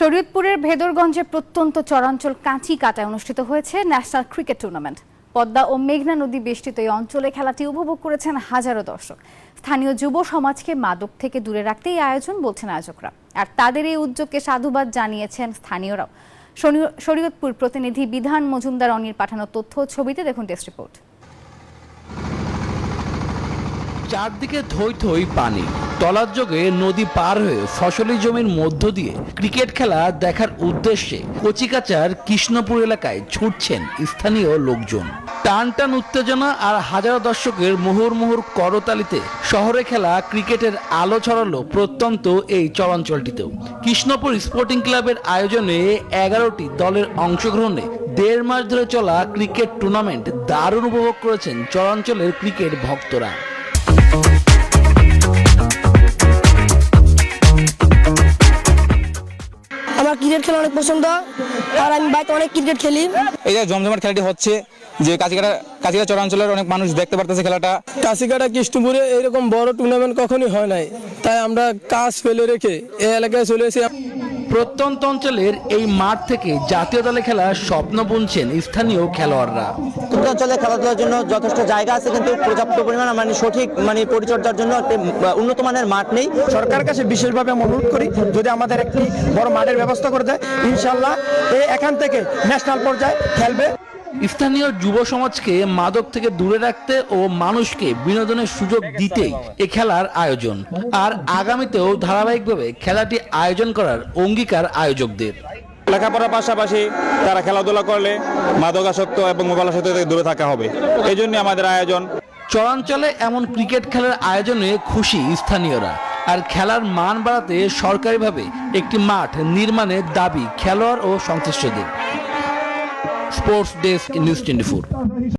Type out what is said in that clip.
শরীয়তপুরের ভেদরগঞ্জে প্রত্যন্ত চরাঞ্চল কাঁচি কাটায় অনুষ্ঠিত হয়েছে ন্যাশনাল ক্রিকেট টুর্নামেন্ট। পদ্মা ও মেঘনা নদী বেষ্টিত এই অঞ্চলে খেলাটি উপভোগ করেছেন হাজারো দর্শক। স্থানীয় যুব সমাজকে মাদক থেকে দূরে রাখতে এই আয়োজন বলছেন আয়োজকরা। আর তাদের এই উদ্যোগকে সাধুবাদ জানিয়েছেন স্থানীয়রাও। শরীয়তপুর প্রতিনিধি বিধান মজুমদার অনির পাঠানো তথ্য ছবিতে দেখুন টেস্ট রিপোর্ট। চারদিকে থই থই পানি। তলার যোগে নদী পার হয়ে ফসলি জমির মধ্য দিয়ে ক্রিকেট খেলা দেখার উদ্দেশ্যে কচিকাচার কৃষ্ণপুর এলাকায় ছুটছেন স্থানীয় লোকজন। টান টান উত্তেজনা আর হাজারো দর্শকের মুহুর মুহুর করতালিতে শহরে খেলা ক্রিকেটের আলো ছড়ালো প্রত্যন্ত এই চরাঞ্চলটিতেও। কৃষ্ণপুর স্পোর্টিং ক্লাবের আয়োজনে এগারোটি দলের অংশগ্রহণে দেড় মাস ধরে চলা ক্রিকেট টুর্নামেন্ট দারুণ উপভোগ করেছেন চরাঞ্চলের ক্রিকেট ভক্তরা। আমার ক্রিকেট খেলা অনেক পছন্দ আর আমি বাইতে অনেক ক্রিকেট খেলি। এই যে জমজমাট খেলাটি হচ্ছে যে কাছিকাটা কাছিকাটা চরাঞ্চলের অনেক মানুষ দেখতে পারতেছে খেলাটা। কাশিকাটা কৃষ্ণপুরে এরকম বড় টুর্নামেন্ট কখনই হয় নাই। তাই আমরা কাজ ফেলে রেখে এই এলাকায় চলে এসে প্রত্যন্ত অঞ্চলের এই মাঠ থেকে জাতীয় দলে খেলার স্বপ্ন বুনছেন স্থানীয় খেলোয়াড়রা। অঞ্চলে খেলাধুলার জন্য যথেষ্ট জায়গা আছে কিন্তু পর্যাপ্ত পরিমাণ মানে সঠিক মানে পরিচর্যার জন্য একটা উন্নত মানের মাঠ নেই। সরকার কাছে বিশেষভাবে আমি অনুরোধ করি যদি আমাদের একটি বড় মাঠের ব্যবস্থা করে দেয় ইনশাল্লাহ এই এখান থেকে ন্যাশনাল পর্যায়ে খেলবে। স্থানীয় যুব সমাজকে মাদক থেকে দূরে রাখতে ও মানুষকে বিনোদনের সুযোগ দিতেই এ খেলার আয়োজন। আর আগামীতেও ধারাবাহিকভাবে খেলাটি আয়োজন করার অঙ্গীকার আয়োজকদের। লেখাপড়ার পাশাপাশি তারা খেলাধুলা করলে মাদকাসক্ত এবং মোবাইলাসক্ত থেকে দূরে থাকা হবে। এই জন্য আমাদের আয়োজন। চরাঞ্চলে এমন ক্রিকেট খেলার আয়োজনে খুশি স্থানীয়রা। আর খেলার মান বাড়াতে সরকারিভাবে একটি মাঠ নির্মাণের দাবি খেলোয়াড় ও সংশ্লিষ্টদের স্পোর্টস ডেস্ক নিউজ টোয়েন্টি